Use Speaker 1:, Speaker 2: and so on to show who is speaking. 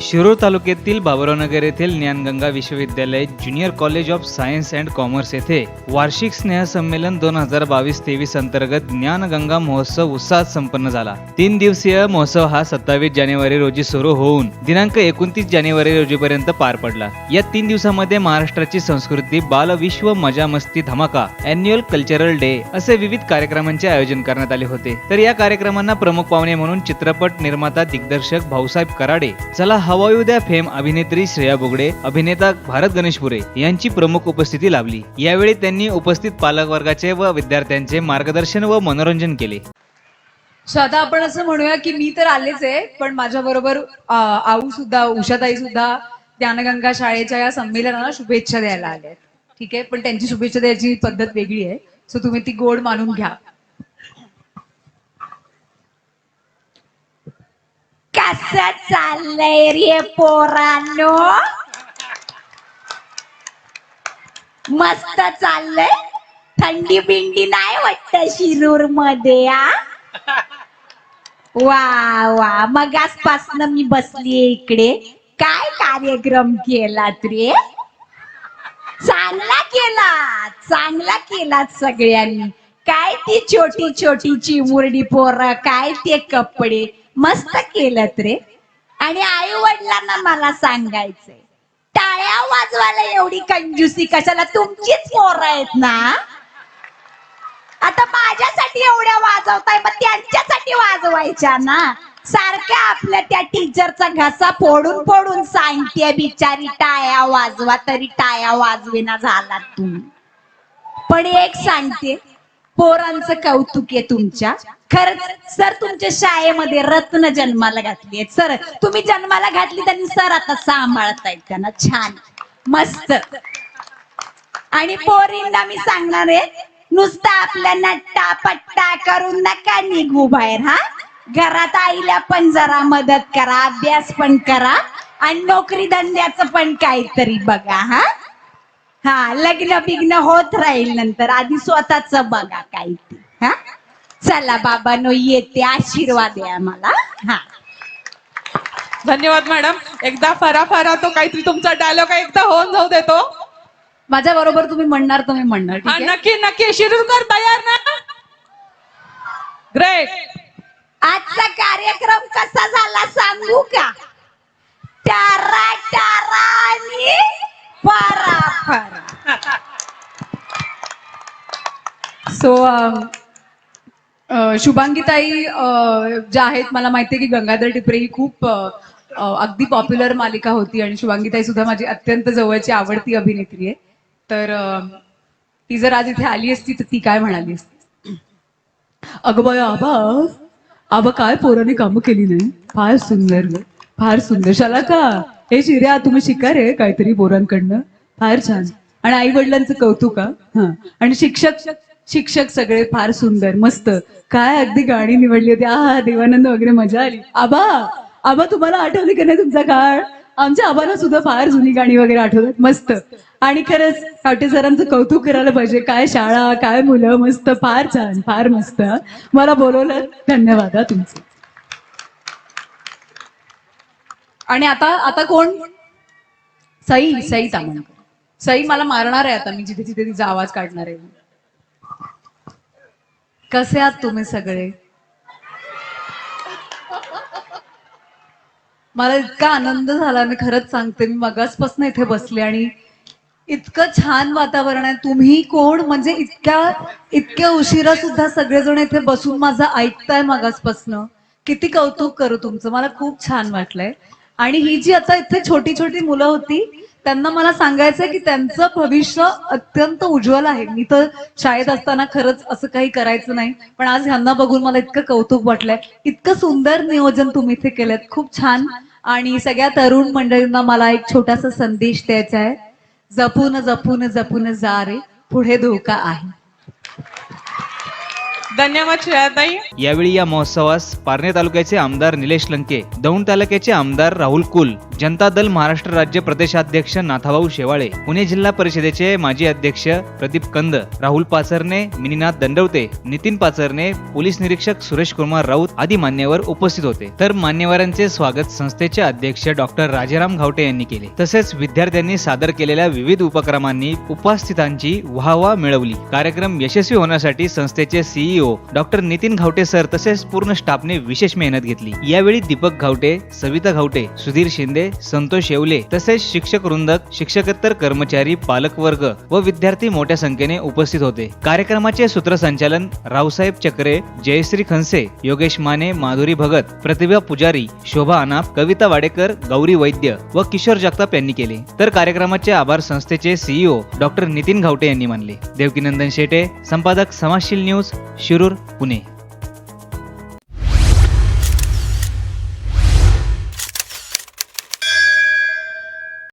Speaker 1: शिरूर तालुक्यातील बाबरावनगर येथील Dnyanganga Vishwavidyalaya junior college of science and commerce येथे वार्षिक स्नेहसंमेलन दोन हजार बावीस तेवीस अंतर्गत ज्ञानगंगा महोत्सव उत्साहात संपन्न झाला. तीन दिवसीय महोत्सव हा सत्तावीस जानेवारी रोजी सुरू होऊन दिनांक एकोणतीस जानेवारी रोजीपर्यंत पार पडला. या तीन दिवसामध्ये महाराष्ट्राची संस्कृती बालविश्व मजा मस्ती धमाका अॅन्युअल कल्चरल डे असे विविध कार्यक्रमांचे आयोजन करण्यात आले होते. तर या कार्यक्रमांना प्रमुख पाहुणे म्हणून चित्रपट निर्माता दिग्दर्शक भाऊसाहेब कराडे चला हवाई उद्या फेम अभिनेत्री श्रेया बोगडे अभिनेता भारत गणेशपुरे यांची प्रमुख उपस्थिती लाभली. यावेळी त्यांनी उपस्थित पालक वर्गाचे व विद्यार्थ्यांचे मार्गदर्शन व मनोरंजन केले.
Speaker 2: सो आता आपण असं म्हणूया की मी तर आलेच आहे पण माझ्या बरोबर आऊ सुद्धा उषाताई सुद्धा ज्ञानगंगा शाळेच्या या संमेलनाला शुभेच्छा द्यायला आल्या ठीक आहे? पण त्यांची शुभेच्छा द्यायची पद्धत वेगळी आहे. सो तुम्ही ती गोड मानून घ्या.
Speaker 3: कस चाललंय रे पोरांनो. मस्त चाललंय. थंडी बिंडी नाही वाटत शिरूरमध्ये आ? वा वा. आजपासन मी बसली इकडे. काय कार्यक्रम केलात रे? चांगला केला चांगला केला सगळ्यांनी. काय ती छोटी छोटी चिमुरडी पोरं काय ते कपडे. मस्त केलं रे. आणि आई वडिलांना मला सांगायचंय टाळ्या वाजवायला एवढी कंजूसी कशाला? तुमचीच पोरं आहेत ना? आता माझ्यासाठी एवढ्या वाजवताय मग त्यांच्यासाठी वाजवायच्या ना? सारख्या आपल्या त्या टीचरचा घसा फोडून फोडून सांगते बिचारी टाळ्या वाजवा तरी टाया वाजवेना झाला तू पण एक सांगते पोरांचं कौतुक आहे तुमच्या. खरंच सर तुमच्या शाळेमध्ये रत्न जन्माला घातली आहेत. सर तुम्ही जन्माला घातली त्यांनी सर आता सांभाळतायत त्यांना छान. मस्त. आणि पोरींना मी सांगणार आहे नुसतं आपल्या नट्टा पट्टा करून नका निघू बाहेर हा? घरात आईला पण जरा मदत करा अभ्यास पण करा आणि नोकरी धंद्याचं पण काहीतरी बघा हा? हा लग्न बिग्न होत राहील नंतर. आधी स्वतःच बघा काही ते हा? चला बाबानो येते. आशीर्वाद आहे आम्हाला. हा.
Speaker 4: धन्यवाद मॅडम. एकदा फरा फरा तो काहीतरी तुमचा डायलॉग एकदा होऊन जाऊ देतो
Speaker 2: माझ्या बरोबर तुम्ही म्हणणार तुम्ही म्हणणार ठीक
Speaker 4: हा,
Speaker 2: आहे?
Speaker 4: नक्की नक्की. शिरूरकर तयार ना? ग्रेट
Speaker 3: आजचा कार्यक्रम कसा झाला सांगू सो um,
Speaker 2: uh, शुभांगीताई uh, ज्या आहेत मला माहिती आहे की गंगाधर टिपरे ही खूप uh, अगदी पॉप्युलर मालिका होती आणि शुभांगीताई सुद्धा माझी अत्यंत जवळची आवडती अभिनेत्री आहे. तर um, ती जर आज इथे आली असती तर ती काय म्हणाली असती? अगं बाय आबा आबा काय पोराने कामं केली नाही? फार सुंदर फार सुंदर. शाला का हे शिर्या तुम्ही शिकार आहे काहीतरी पोरांकडनं? फार छान. आणि आई वडिलांचं कौतुक हा. आणि शिक्षक शिक्षक सगळे फार सुंदर मस्त. काय अगदी गाणी निवडली होती. आहा देवानंद वगैरे मजा आली. आबा आबा तुम्हाला आठवली का नाही तुमचा काळ? आमच्या आबाला सुद्धा फार जुनी गाणी वगैरे आठवतात. मस्त. आणि खरंच कावटे सरांचं कौतुक करायला पाहिजे. काय शाळा काय मुलं मस्त. फार छान फार मस्त. मला बोलवलं धन्यवाद तुमचं तुमचे. आणि आता आता कोण? सई सई तामणकर सई मला मारणार आहे आता. मी जिथे जिथे तिचा आवाज काढणार आहे. कसे आहात तुम्ही सगळे? मला इतका आनंद झाला मी खरंच सांगते मी मगासपासून इथे बसले आणि इतकं छान वातावरण आहे. तुम्ही कोण? म्हणजे इतक्या इतक्या उशिरा सुद्धा सगळेजण इथे बसून माझं ऐकताय मगासपासनं. किती कौतुक करू तुमचं. मला खूप छान वाटलंय. आणि ही जी आता इथे छोटी छोटी मुलं होती त्यांना मला सांगायचंय की त्यांचं भविष्य अत्यंत उज्ज्वल आहे. मी तर शाळेत असताना खरंच असं काही करायचं नाही. पण आज ह्यांना बघून मला इतकं कौतुक वाटलंय. इतकं सुंदर नियोजन तुम्ही इथे केलंय खूप छान. आणि सगळ्या तरुण मंडळींना मला एक छोटासा संदेश द्यायचा आहे. जपून जपून जपून जा रे. पुढे धोका आहे.
Speaker 4: धन्यवाद श्रेयाताई.
Speaker 1: यावेळी या महोत्सवास पारणे तालुक्याचे आमदार निलेश लंके दौंड तालुक्याचे आमदार राहुल कुल जनता दल महाराष्ट्र राज्य प्रदेशाध्यक्ष नाथाभाऊ शेवाळे पुणे जिल्हा परिषदेचे माजी अध्यक्ष प्रदीप कंद राहुल पाचरणे मिनीनाथ दंडवते नितीन पाचरणे पोलीस निरीक्षक सुरेश कुमार राऊत आदी मान्यवर उपस्थित होते. तर मान्यवरांचे स्वागत संस्थेचे अध्यक्ष डॉक्टर राजाराम घावटे यांनी केले. तसेच विद्यार्थ्यांनी सादर केलेल्या विविध उपक्रमांनी उपस्थितांची वाहवा मिळवली. कार्यक्रम यशस्वी होण्यासाठी संस्थेचे सीईओ हो. डॉक्टर नितीन घावटे सर तसेच पूर्ण स्टाफने विशेष मेहनत घेतली. यावेळी दीपक घावटे सविता घावटे सुधीर शिंदे संतोष येवले तसेच शिक्षक वृंदक शिक्षकेतर कर्मचारी पालक वर्ग व विद्यार्थी मोठ्या संख्येने उपस्थित होते. कार्यक्रमाचे सूत्रसंचालन रावसाहेब चक्रे जयश्री खनसे योगेश माने माधुरी भगत प्रतिभा पुजारी शोभा अनाप कविता वाडेकर गौरी वैद्य व किशोर जगताप यांनी केले. तर कार्यक्रमाचे आभार संस्थेचे सीईओ डॉक्टर नितीन घावटे यांनी मानले. देवकीनंदन शेटे संपादक समाजशील न्यूज शिव शिरूर पुणे